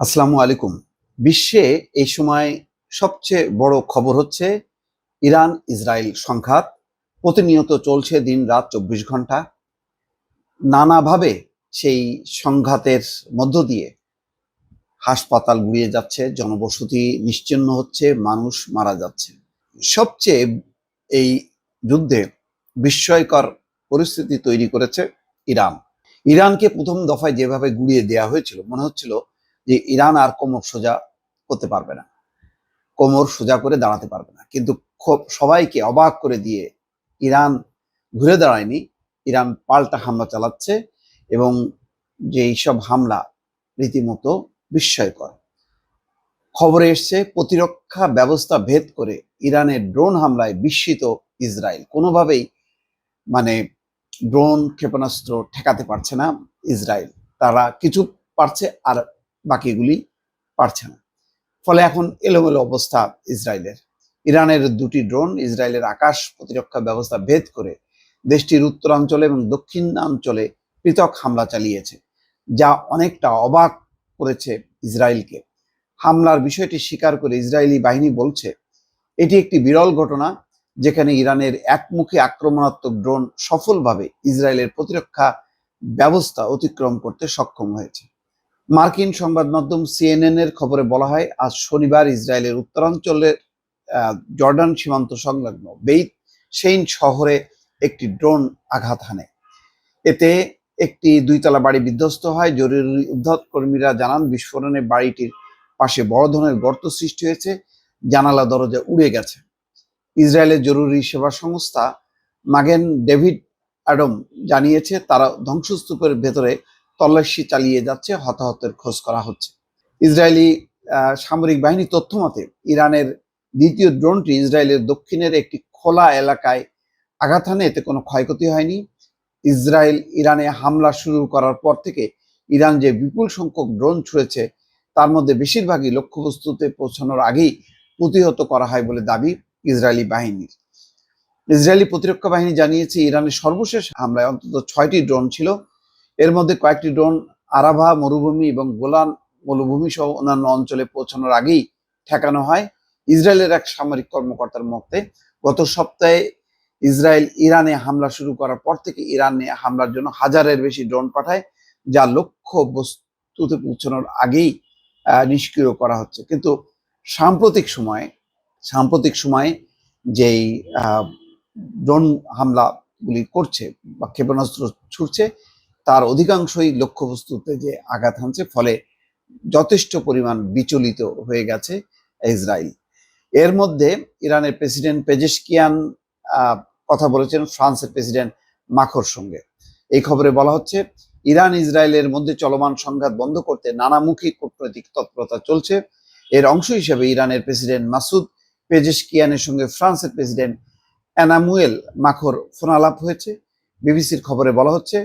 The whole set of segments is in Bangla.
আসসালামু আলাইকুম। বিশ্বে এই সময় সবচেয়ে বড় খবর হচ্ছে ইরান ইসরায়েল সংঘাত। প্রতিনিয়ত চলছে দিন রাত চব্বিশ ঘণ্টা। নানাভাবে সেই সংঘাতের মধ্য দিয়ে হাসপাতাল গুড়িয়ে যাচ্ছে, জনবসতি নিশ্চিন্ন হচ্ছে, মানুষ মারা যাচ্ছে। সবচেয়ে এই যুদ্ধে বিস্ময়কর পরিস্থিতি তৈরি করেছে ইরান। ইরানকে প্রথম দফায় যেভাবে গুড়িয়ে দেওয়া হয়েছিল, মনে হচ্ছিল যে ইরান আর কোমর সোজা করতে পারবে না। কোমর সোজা করে দাঁড়াতে পারবে না। কিন্তু সবাইকে অবাক করে দিয়ে ইরান ঘুরে দাঁড়ায়নি। ইরান পাল্টা হামলা চালাচ্ছে এবং যে এইসব হামলা রীতিমতো বিস্ময়কর। খবরে এসছে, প্রতিরক্ষা ব্যবস্থা ভেদ করে ইরানের ড্রোন হামলায় বিস্মিত ইসরায়েল। কোনোভাবেই মানে ড্রোন ক্ষেপণাস্ত্র ঠেকাতে পারছে না ইসরায়েল। তারা কিছু পারছে আর বাকিগুলি পারছে না। ফলে এখন এলোমেলো অবস্থা ইসরায়েলের। ইরানের দুটি ড্রোন, ইসরায়েলের আকাশ প্রতিরক্ষা ব্যবস্থা ভেদ করে দেশটির উত্তরাঞ্চলে এবং দক্ষিণাঞ্চলে পৃথক হামলা চালিয়েছে, যা অনেকটা অবাক করেছে ইসরায়েলকে। হামলার বিষয়টি স্বীকার করে ইসরায়েলি বাহিনী বলছে, এটি একটি বিরল ঘটনা, যেখানে ইরানের একমুখী আক্রমণাত্মক ড্রোন সফলভাবে ইসরায়েলের প্রতিরক্ষা ব্যবস্থা অতিক্রম করতে সক্ষম হয়েছে। মার্কিন সংবাদ মাধ্যম সিএনএন এর খবরে বলা হয়, আজ শনিবার ইসরায়েলের উত্তরাঞ্চলের জর্ডান সীমান্ত সংলগ্ন বেইত সেইন শহরে একটি ড্রোন আঘাত হানে। এতে একটি দুইতলা বাড়ি বিধ্বস্ত হয়। জরুরি উদ্ধার কর্মীরা জানান, বিস্ফোরণে বাড়িটির পাশে বড় ধরনের গর্ত সৃষ্টি হয়েছে, জানালা দরজা উড়ে গেছে। ইসরায়েলের জরুরি সেবা সংস্থা মাগেন ডেভিড অ্যাডম জানিয়েছে, তারা ধ্বংসস্তূপের ভেতরে তল্লাশি চালিয়ে যাচ্ছে, হতাহতের খোঁজ করা হচ্ছে। ইসরায়েলি সামরিক বাহিনী তথ্য মতে, ইরানের দ্বিতীয় ড্রোনটি ইসরায়েলের দক্ষিণের একটি খোলা এলাকায় আঘাত হানে, এতে কোনো ক্ষয়ক্ষতি হয়নি। ইসরায়েল ইরানে হামলা শুরু করার পর থেকে ইরান যে বিপুল সংখ্যক ড্রোন ছুড়েছে, তার মধ্যে বেশিরভাগই লক্ষ্যবস্তুতে পৌঁছানোর আগেই প্রতিহত করা হয় বলে দাবি ইসরায়েলি বাহিনীর। ইসরায়েলি প্রতিরক্ষা বাহিনী জানিয়েছে, ইরানের সর্বশেষ হামলায় অন্তত ছয়টি ড্রোন ছিল। এর মধ্যে কয়েকটি ড্রোন আরাভা, মরুভূমি এবং গোলান মরুভূমি সহ অন্যান্য অঞ্চলে পৌঁছানোর আগেই ঠেকানো হয়। ইসরায়েলের এক সামরিক কর্মকর্তার মতে, গত সপ্তাহে ইসরায়েল ইরানে হামলা শুরু করার পর থেকে ইরানে হামলার জন্য হাজারের বেশি ড্রোন পাঠায়, যা লক্ষ্য বস্তুতে পৌঁছানোর আগেই নিষ্ক্রিয় করা হচ্ছে। কিন্তু সাম্প্রতিক সময়ে সাম্প্রতিক সময়ে যেই ড্রোন হামলাগুলি করছে বা ক্ষেপণাস্ত্র ছুটছে তার অধিকাংশই লক্ষ্যবস্তুতে যে আঘাত হানছে, ফলে যথেষ্ট পরিমাণ বিচলিত হয়ে গেছে ইসরায়েল। এর মধ্যে ইরানের প্রেসিডেন্ট পেজেশকিয়ান কথা বলেছেন, ফ্রান্সের প্রেসিডেন্ট মাখর সঙ্গে। এই খবরে বলা হচ্ছে, ইরান ইসরায়েলের মধ্যে চলমান সংঘাত বন্ধ করতে নানামুখী কূটনৈতিক তৎপরতা চলছে। এর অংশ হিসেবে ইরানের প্রেসিডেন্ট মাসুদ পেজেশকিয়ানের সঙ্গে ফ্রান্সের প্রেসিডেন্ট অ্যানামুয়েল মাখর ফোনালাপ হয়েছে। বিবিসির খবরে বলা হচ্ছে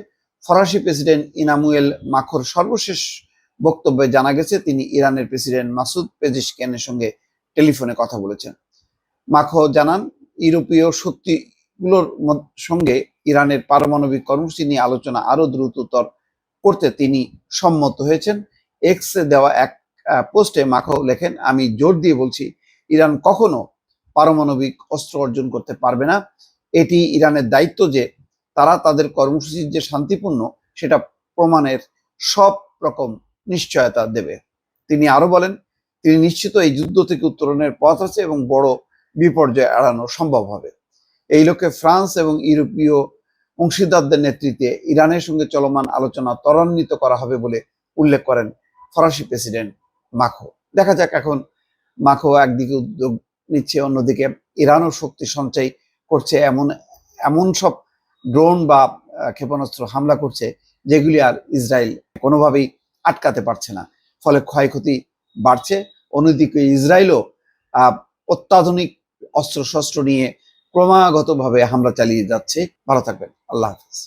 ফরাসি প্রেসিডেন্ট ইনামুয়েল মাখর সর্বশেষ বক্তব্যে জানা গেছে, তিনি ইরানের প্রেসিডেন্ট মাসুদ পেজিশকিয়ানের সঙ্গে টেলিফোনে কথা বলেছেন। মাখো জানান, ইউরোপীয় শক্তিগুলোর সঙ্গে ইরানের পারমাণবিক কর্মসূচি নিয়ে আলোচনা আরও দ্রুততর করতে তিনি সম্মত হয়েছেন। এক্স দেওয়া এক পোস্টে মাখো লেখেন, আমি জোর দিয়ে বলছি, ইরান কখনো পারমাণবিক অস্ত্র অর্জন করতে পারবে না। এটি ইরানের দায়িত্ব যে তারা তাদের কর্মসূচির যে শান্তিপূর্ণ, সেটা প্রমাণের সব রকম নিশ্চয়তা দেবে। তিনি আরও বলেন, তিনি নিশ্চিত এই যুদ্ধ থেকে উত্তরণের পথ আছে এবং বড় বিপর্যয় এড়ানো সম্ভব হবে। এই লক্ষ্যে ফ্রান্স এবং ইউরোপীয় অংশীদারদের নেতৃত্বে ইরানের সঙ্গে চলমান আলোচনা ত্বরান্বিত করা হবে বলে উল্লেখ করেন ফরাসি প্রেসিডেন্ট মাখো। দেখা যাক এখন মাখো একদিকে উদ্যোগ নিচ্ছে, অন্যদিকে ইরানও শক্তি সঞ্চয় করছে। এমন এমন সব ড্রোন বা ক্ষেপণাস্ত্র হামলা করছে, যেগুলি আর ইসরায়েল কোনোভাবেই আটকাতে পারছে না। ফলে ক্ষয়ক্ষতি বাড়ছে। অন্যদিকে ইসরায়েলও অত্যাধুনিক অস্ত্রশস্ত্র নিয়ে ক্রমাগতভাবে হামলা চালিয়ে যাচ্ছে। ভালো থাকবেন। আল্লাহ হাফিজ।